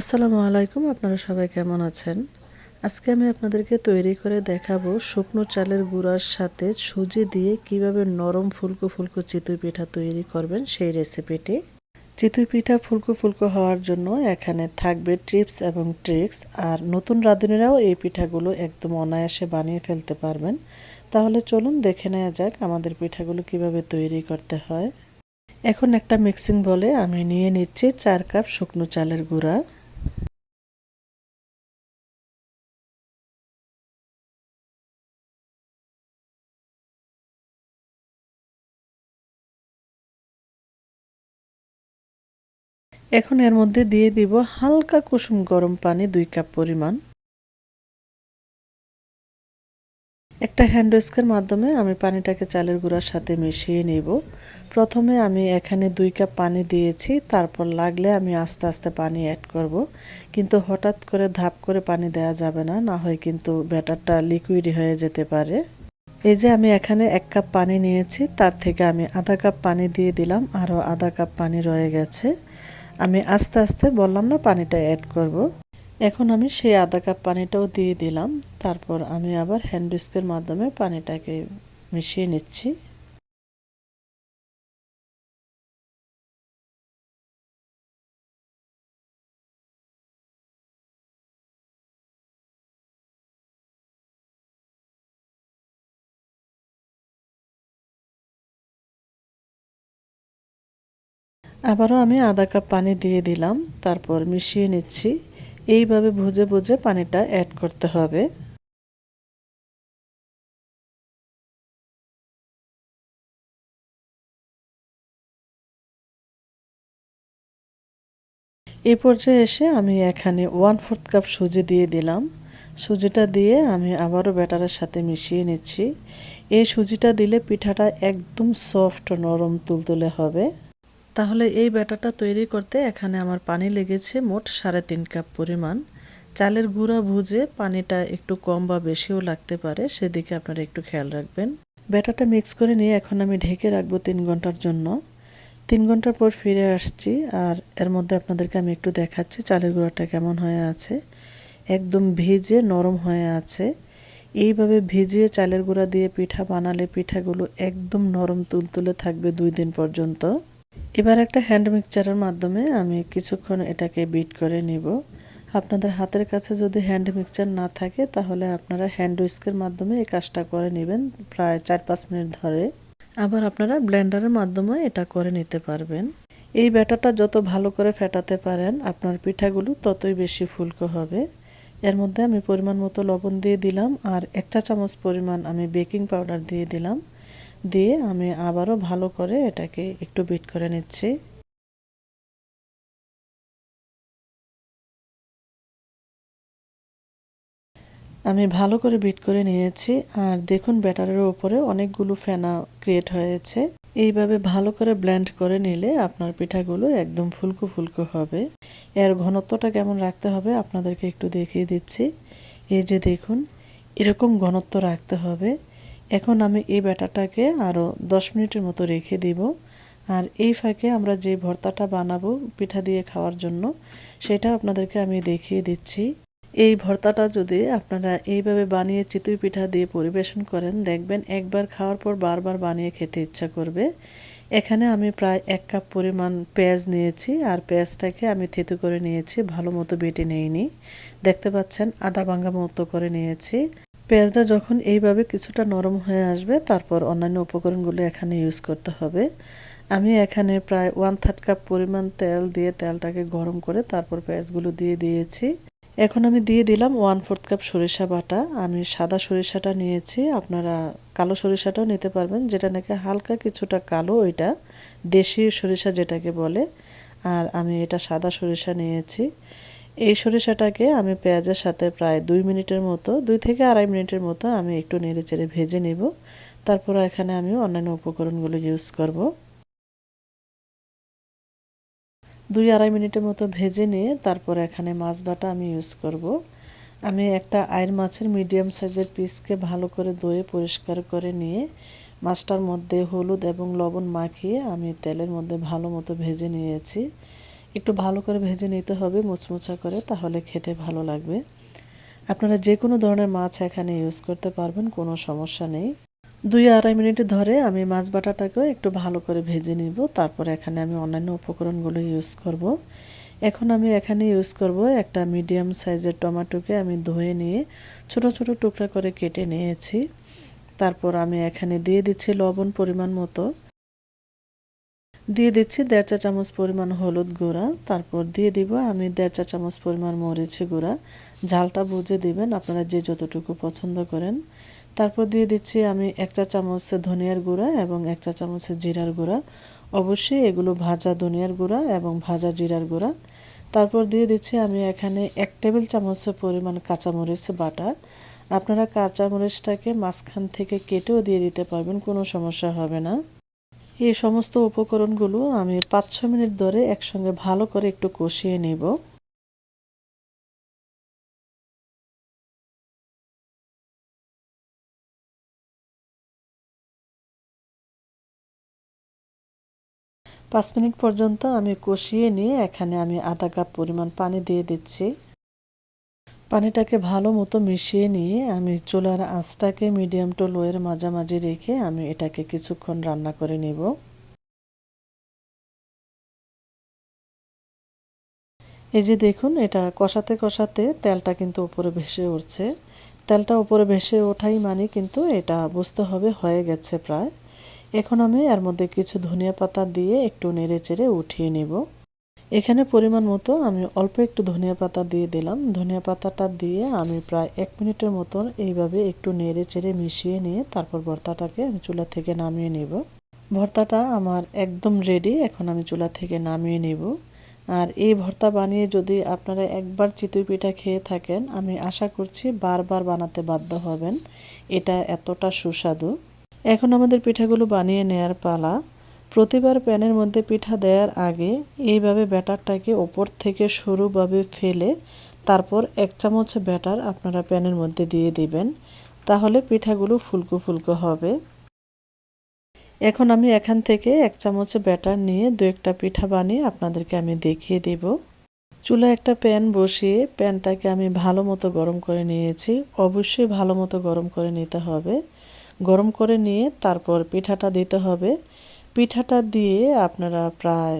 আসসালামু আলাইকুম, আপনারা সবাই কেমন আছেন? আজকে আমি আপনাদেরকে তৈরি করে দেখাবো শুকনো চালের গুঁড়ার সাথে সুজি দিয়ে কীভাবে নরম ফুলকো ফুলকো চিতই পিঠা তৈরি করবেন সেই রেসিপিটি। চিতই পিঠা ফুলকো ফুলকো হওয়ার জন্য এখানে থাকবে ট্রিপস এবং ট্রিক্স, আর নতুন রাঁধুনিরাও এই পিঠাগুলো একদম অনায়াসে বানিয়ে ফেলতে পারবেন। তাহলে চলুন দেখে নেওয়া যাক আমাদের পিঠাগুলো কীভাবে তৈরি করতে হয়। এখন একটা মিক্সিং বলে আমি নিয়ে নিচ্ছি চার কাপ শুকনো চালের গুঁড়া। এখন এর মধ্যে দিয়ে দিব হালকা কুসুম গরম পানি দুই কাপ পরিমাণ। একটা হ্যান্ড উইস্কের মাধ্যমে আমি পানিটাকে চালের গুঁড়ার সাথে মিশিয়ে নেব। প্রথমে আমি এখানে দুই কাপ পানি দিয়েছি, তারপর লাগলে আমি আস্তে আস্তে পানি অ্যাড করব। কিন্তু হঠাৎ করে ধাপ করে পানি দেওয়া যাবে না না হয় কিন্তু ব্যাটারটা লিকুইড হয়ে যেতে পারে। এই যে আমি এখানে এক কাপ পানি নিয়েছি, তার থেকে আমি আধা কাপ পানি দিয়ে দিলাম, আরও আধা কাপ পানি রয়ে গেছে। আমি আস্তে আস্তে বললাম না, পানিটা অ্যাড করব। এখন আমি সেই আধা কাপ পানিটাও দিয়ে দিলাম তারপর আমি আবার হ্যান্ড ডিস্কের মাধ্যমে পানিটাকে মিশিয়ে নিচ্ছি আবারও আমি আধা কাপ পানি দিয়ে দিলাম, তারপর মিশিয়ে নিচ্ছি। এইভাবে ভুজে ভুজে পানিটা অ্যাড করতে হবে। এই পর্যায়ে এসে আমি এখানে ওয়ান ফোর্থ কাপ সুজি দিয়ে দিলাম। সুজিটা দিয়ে আমি আবারও ব্যাটারের সাথে মিশিয়ে নিচ্ছি। এই সুজিটা দিলে পিঠাটা একদম সফট নরম, তুলতুলে হবে। তাহলে এই ব্যাটাটা তৈরি করতে এখানে আমার পানি লেগেছে মোট সাড়ে তিন কাপ পরিমাণ। চালের গুঁড়া ভুজে পানিটা একটু কম বা বেশিও লাগতে পারে, সেদিকে আপনারা একটু খেয়াল রাখবেন। ব্যাটাটা মিক্স করে নিয়ে এখন আমি ঢেকে রাখব তিন ঘণ্টার জন্য। তিন ঘণ্টার পর ফিরে আসছি আর এর মধ্যে আপনাদেরকে আমি একটু দেখাচ্ছি চালের গুঁড়াটা কেমন হয়ে আছে। একদম ভিজে নরম হয়ে আছে। এইভাবে ভিজিয়ে চালের গুঁড়া দিয়ে পিঠা বানালে পিঠাগুলো একদম নরম তুলতুলে থাকবে দুই দিন পর্যন্ত। এবার একটা হ্যান্ড মিক্সচারের মাধ্যমে আমি কিছুক্ষণ এটাকে বিট করে নিব। আপনাদের হাতের কাছে যদি হ্যান্ড মিক্সচার না থাকে, তাহলে আপনারা হ্যান্ড উইস্কের মাধ্যমে এই কাজটা করে নেবেন প্রায় চার পাঁচ মিনিট ধরে। আবার আপনারা ব্লেন্ডারের মাধ্যমে এটা করে নিতে পারবেন। এই ব্যাটারটা যত ভালো করে ফেটাতে পারেন, আপনার পিঠাগুলো ততই বেশি ফুলকো হবে। এর মধ্যে আমি পরিমাণ মতো লবণ দিয়ে দিলাম আর এক চা চামচ পরিমাণ আমি বেকিং পাউডার দিয়ে দিলাম। দিয়ে আমি আবারও ভালো করে এটাকে একটু বিট করে নিচ্ছি। আমি ভালো করে বিট করে নিয়েছি, আর দেখুন ব্যাটারের ওপরে অনেকগুলো ফেনা ক্রিয়েট হয়েছে। এইভাবে ভালো করে ব্লেন্ড করে নিলে আপনার পিঠাগুলো একদম ফুলকো ফুলকো হবে। এর ঘনত্বটা কেমন রাখতে হবে আপনাদেরকে একটু দেখিয়ে দিচ্ছি। এই যে দেখুন, এরকম ঘনত্ব রাখতে হবে। এখন আমি এই ব্যাটারটাকে আরও দশ মিনিটের মতো রেখে দিব। আর এই ফাঁকে আমরা যে ভর্তাটা বানাবো পিঠা দিয়ে খাওয়ার জন্য, সেটা আপনাদেরকে আমি দেখিয়ে দিচ্ছি। এই ভর্তাটা যদি আপনারা এইভাবে বানিয়ে চিতুই পিঠা দিয়ে পরিবেশন করেন, দেখবেন একবার খাওয়ার পর বারবার বানিয়ে খেতে ইচ্ছা করবে। এখানে আমি প্রায় এক কাপ পরিমাণ পেঁয়াজ নিয়েছি, আর পেঁয়াজটাকে আমি থেতু করে নিয়েছি, ভালো মতো বেটে নেইনি। দেখতে পাচ্ছেন, আদা ভাঙ্গা মতো করে নিয়েছি। পেঁয়াজটা যখন এইভাবে কিছুটা নরম হয়ে আসবে, তারপর অন্যান্য উপকরণগুলো এখানে ইউজ করতে হবে। আমি এখানে প্রায় ওয়ান থার্ড কাপ পরিমাণ তেল দিয়ে তেলটাকে গরম করে তারপর পেঁয়াজগুলো দিয়ে দিয়েছি। এখন আমি দিয়ে দিলাম ওয়ান ফোর্থ কাপ সরিষা বাটা। আমি সাদা সরিষাটা নিয়েছি, আপনারা কালো সরিষাটাও নিতে পারবেন, যেটা নাকি হালকা কিছুটা কালো ওইটা, দেশি সরিষা যেটাকে বলে। আর আমি এটা সাদা সরিষা নিয়েছি। এই সরিষাটাকে আমি পেঁয়াজের সাথে প্রায় দুই মিনিটের মতো, দুই থেকে আড়াই মিনিটের মতো আমি একটু নেড়ে চেড়ে ভেজে নেব। তারপর এখানে আমি অন্যান্য উপকরণগুলো ইউজ করব। দুই আড়াই মিনিটের মতো ভেজে নিয়ে তারপর এখানে মাছ বাটা আমি ইউজ করব। আমি একটা আয়ের মাছের মিডিয়াম সাইজের পিসকে ভালো করে ধুয়ে পরিষ্কার করে নিয়ে মাছটার মধ্যে হলুদ এবং লবণ মাখিয়ে আমি তেলের মধ্যে ভালো মতো ভেজে নিয়েছি। একটু ভালো করে ভেজে নিতে হবে, মুচমুচা করে, তাহলে খেতে ভালো লাগবে। আপনারা যে কোনো ধরনের মাছ এখানে ইউজ করতে পারবেন, কোনো সমস্যা নেই। দুই আড়াই মিনিট ধরে আমি মাছ বাটাটাকেও একটু ভালো করে ভেজে নিব, তারপর এখানে আমি অন্যান্য উপকরণগুলো ইউজ করব। এখন আমি এখানে ইউজ করব একটা মিডিয়াম সাইজের টমেটোকে আমি ধুয়ে নিয়ে ছোট ছোট টুকরা করে কেটে নিয়েছি। তারপর আমি এখানে দিয়ে দিচ্ছি লবণ পরিমাণ মতো। দিয়ে দিচ্ছি দেড় চা চামচ পরিমাণ হলুদ গুঁড়া, তারপর দিয়ে দিব আমি দেড় চা চামচ পরিমাণ মরিচ গুঁড়া। ঝালটা বুঝে দিবেন আপনারা যে যতটুকু পছন্দ করেন। তারপর দিয়ে দিচ্ছি আমি এক চা চামচ ধনিয়ার গুঁড়া এবং এক চা চামচ জিরার গুঁড়া। অবশ্যই এগুলো ভাজা ধনিয়ার গুঁড়া এবং ভাজা জিরার গুঁড়া। তারপর দিয়ে দিচ্ছি আমি এখানে এক টেবিল চামচ পরিমাণ কাঁচামরিচ বাটা। আপনারা কাঁচামরিচটাকে মাঝখান থেকে কেটেও দিয়ে দিতে পারবেন, কোনো সমস্যা হবে না। এই সমস্ত উপকরণগুলো আমি পাঁচ ছ মিনিট ধরে একসঙ্গে ভালো করে একটু কষিয়ে নেব। পাঁচ মিনিট পর্যন্ত আমি কষিয়ে নিয়ে এখানে আমি আধা কাপ পরিমাণ পানি দিয়ে দিচ্ছি। পানিটাকে ভালো মতো মিশিয়ে নিয়ে আমি চুলার আঁচটাকে মিডিয়াম টু লোয়ের মাঝামাঝি রেখে আমি এটাকে কিছুক্ষণ রান্না করে নেব। এই যে দেখুন, এটা কষাতে কষাতে তেলটা কিন্তু উপরে ভেসে উঠছে। তেলটা উপরে ভেসে ওঠাই মানে কিন্তু এটা বুঝতে হবে হয়ে গেছে প্রায়। এখন আমি এর মধ্যে কিছু ধনিয়া পাতা দিয়ে একটু নেড়ে চেড়ে উঠিয়ে নেব। এখানে পরিমাণ মতো আমি অল্প একটু ধনিয়া পাতা দিয়ে দিলাম। ধনিয়া পাতাটা দিয়ে আমি প্রায় এক মিনিটের মতন এইভাবে একটু নেড়ে চেড়ে মিশিয়ে নিয়ে তারপর ভর্তাটাকে আমি চুলা থেকে নামিয়ে নেব। ভর্তাটা আমার একদম রেডি এখন আমি চুলা থেকে নামিয়ে নেব। আর এই ভর্তা বানিয়ে যদি আপনারা একবার চিতই পিঠা খেয়ে থাকেন, আমি আশা করছি বারবার বানাতে বাধ্য হবেন। এটা এতটা সুস্বাদু। এখন আমাদের পিঠাগুলো বানিয়ে নেয়ার পালা। প্রতিবার প্যানের মধ্যে পিঠা দেওয়ার আগে এইভাবে ব্যাটারটাকে ওপর থেকে সরুভাবে ফেলে তারপর এক চামচ ব্যাটার আপনারা প্যানের মধ্যে দিয়ে দিবেন, তাহলে পিঠাগুলো ফুলকো ফুলকো হবে। এখন আমি এখান থেকে এক চামচ ব্যাটার নিয়ে দু একটা পিঠা বানিয়ে আপনাদেরকে আমি দেখিয়ে দেব। চুলা একটা প্যান বসিয়ে প্যানটাকে আমি ভালো মতো গরম করে নিয়েছি, অবশ্যই ভালো মতো গরম করে নিতে হবে। গরম করে নিয়ে তারপর পিঠাটা দিতে হবে। পিঠাটা দিয়ে আপনারা প্রায়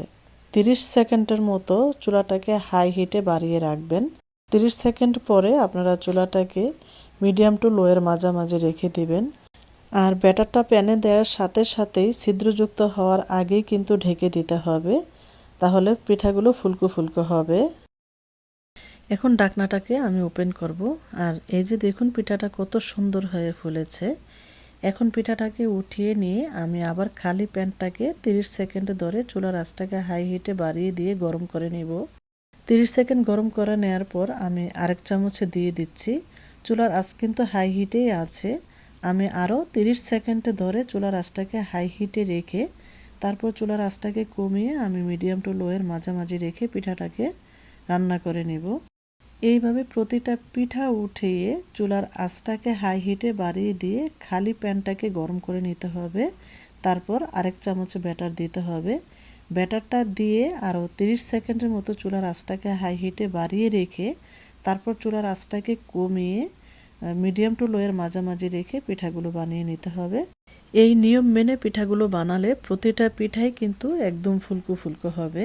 তিরিশ সেকেন্ডের মতো চুলাটাকে হাই হিটে বাড়িয়ে রাখবেন। তিরিশ সেকেন্ড পরে আপনারা চুলাটাকে মিডিয়াম টু লোয়ের মাঝামাঝি রেখে দিবেন। আর ব্যাটারটা প্যানে দেওয়ার সাথে সাথেই ছিদ্রযুক্ত হওয়ার আগেই কিন্তু ঢেকে দিতে হবে। তাহলে পিঠাগুলো ফুলকো ফুলকো হবে। এখন ডাকনাটাকে আমি ওপেন করব। আর এই যে দেখুন পিঠাটা কত সুন্দর হয়ে ফুলেছে। এখন পিঠাটাকে উঠিয়ে নিয়ে আমি আবার খালি প্যানটাকে 30 সেকেন্ড ধরে চুলার আঁচটাকে হাই হিটে বাড়িয়ে দিয়ে গরম করে নিব। 30 সেকেন্ড গরম করে নেওয়ার পর আমি আরেক চামচে দিয়ে দিচ্ছি। চুলার আঁচ কিন্তু হাই হিটেই আছে। আমি আরও 30 সেকেন্ড ধরে চুলার আঁচটাকে হাই হিটে রেখে তারপর চুলার আঁচটাকে কমিয়ে আমি মিডিয়াম টু লোয়ের মাঝামাঝি রেখে পিঠাটাকে রান্না করে নেব। এইভাবে প্রতিটা পিঠা উঠিয়ে চুলার আঁচটাকে হাই হিটে বাড়িয়ে দিয়ে খালি প্যানটাকে গরম করে নিতে হবে। তারপর আরেক চামচ ব্যাটার দিতে হবে। ব্যাটারটা দিয়ে আরও 30 সেকেন্ডের মতো চুলার আঁচটাকে হাই হিটে বাড়িয়ে রেখে তারপর চুলার আঁচটাকে কমিয়ে মিডিয়াম টু লোয়ের মাঝামাঝি রেখে পিঠাগুলো বানিয়ে নিতে হবে। এই নিয়ম মেনে পিঠাগুলো বানালে প্রতিটা পিঠাই কিন্তু একদম ফুলকো ফুলকো হবে।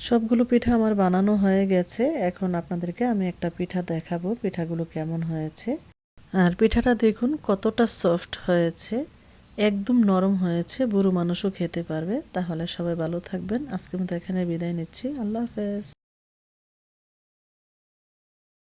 সবগুলো পিঠা আমার বানানো হয়ে গেছে। এখন আপনাদেরকে আমি একটা পিঠা দেখাবো, পিঠাগুলো কেমন হয়েছে। আর পিঠাটা দেখুন কতটা সফট হয়েছে, একদম নরম হয়েছে, বুড়ো মানুষও খেতে পারবে। তাহলে সবাই ভালো থাকবেন। আজকে মতো এখানে বিদায় নিচ্ছি। আল্লাহ হাফেজ।